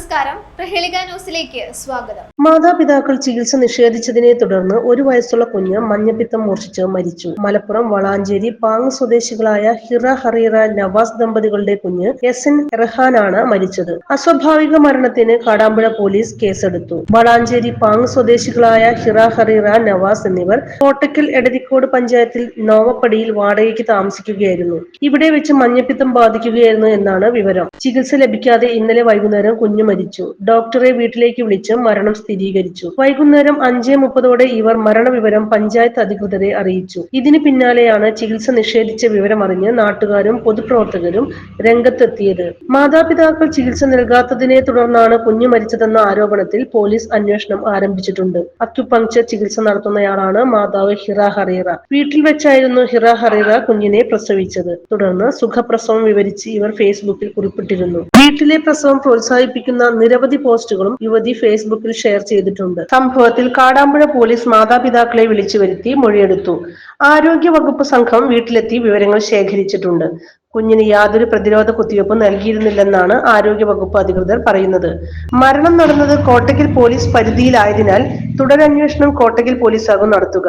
നമസ്കാരം. പ്രഹേളിക ന്യൂസിലേക്ക് സ്വാഗതം. മാതാപിതാക്കൾ ചികിത്സ നിഷേധിച്ചതിനെ തുടർന്ന് ഒരു വയസ്സുള്ള കുഞ്ഞ് മഞ്ഞപ്പിത്തം മൂർച്ഛിച്ച് മരിച്ചു. മലപ്പുറം വളാഞ്ചേരി പാങ് സ്വദേശികളായ ഹിറ ഹറീറ നവാസ് ദമ്പതികളുടെ കുഞ്ഞ് എസ് എൻ റഹാനാണ് മരിച്ചത്. അസ്വാഭാവിക മരണത്തിന് കാടാമ്പുഴ പോലീസ് കേസെടുത്തു. വളാഞ്ചേരി പാങ് സ്വദേശികളായ ഹിറ ഹറീറ നവാസ് എന്നിവർ കോട്ടക്കൽ എടതിക്കോട് പഞ്ചായത്തിൽ നോവപ്പടിയിൽ വാടകയ്ക്ക് താമസിക്കുകയായിരുന്നു. ഇവിടെ വെച്ച് മഞ്ഞപ്പിത്തം ബാധിക്കുകയായിരുന്നു എന്നാണ് വിവരം. ചികിത്സ ലഭിക്കാതെ ഇന്നലെ വൈകുന്നേരം കുഞ്ഞു മരിച്ചു. ഡോക്ടറെ വീട്ടിലേക്ക് വിളിച്ച് മരണം സ്ഥിരീകരിച്ചു. വൈകുന്നേരം അഞ്ചേ മുപ്പതോടെ ഇവർ മരണവിവരം പഞ്ചായത്ത് അധികൃതരെ അറിയിച്ചു. ഇതിന് പിന്നാലെയാണ് ചികിത്സ നിഷേധിച്ച വിവരമറിഞ്ഞ് നാട്ടുകാരും പൊതുപ്രവർത്തകരും രംഗത്തെത്തിയത്. മാതാപിതാക്കൾ ചികിത്സ നൽകാത്തതിനെ തുടർന്നാണ് കുഞ്ഞു മരിച്ചതെന്ന ആരോപണത്തിൽ പോലീസ് അന്വേഷണം ആരംഭിച്ചിട്ടുണ്ട്. അക്യുപങ്ചർ ചികിത്സ നടത്തുന്നയാളാണ് മാതാവ് ഹിറ ഹറീറ. വീട്ടിൽ വെച്ചായിരുന്നു ഹിറ ഹറീറ കുഞ്ഞിനെ പ്രസവിച്ചത്. തുടർന്ന് സുഖപ്രസവം വിവരിച്ച് ഇവർ ഫേസ്ബുക്കിൽ കുറിപ്പിട്ടിരുന്നു. വീട്ടിലെ പ്രസവം പ്രോത്സാഹിപ്പിക്കുന്ന നിരവധി പോസ്റ്റുകളും യുവതി ഫേസ്ബുക്കിൽ ഷെയർ ചെയ്തിട്ടുണ്ട്. സംഭവത്തിൽ കാടാമ്പുഴ പോലീസ് മാതാപിതാക്കളെ വിളിച്ചു വരുത്തി മൊഴിയെടുത്തു. ആരോഗ്യ വകുപ്പ് സംഘം വീട്ടിലെത്തി വിവരങ്ങൾ ശേഖരിച്ചിട്ടുണ്ട്. കുഞ്ഞിന് യാതൊരു പ്രതിരോധ കുത്തിവയ്പും നൽകിയിരുന്നില്ലെന്നാണ് ആരോഗ്യ വകുപ്പ് അധികൃതർ പറയുന്നത്. മരണം നടന്നത് കോട്ടയ്ക്കൽ പോലീസ് പരിധിയിലായതിനാൽ തുടരന്വേഷണം കോട്ടയ്ക്കൽ പോലീസാകും നടത്തുക.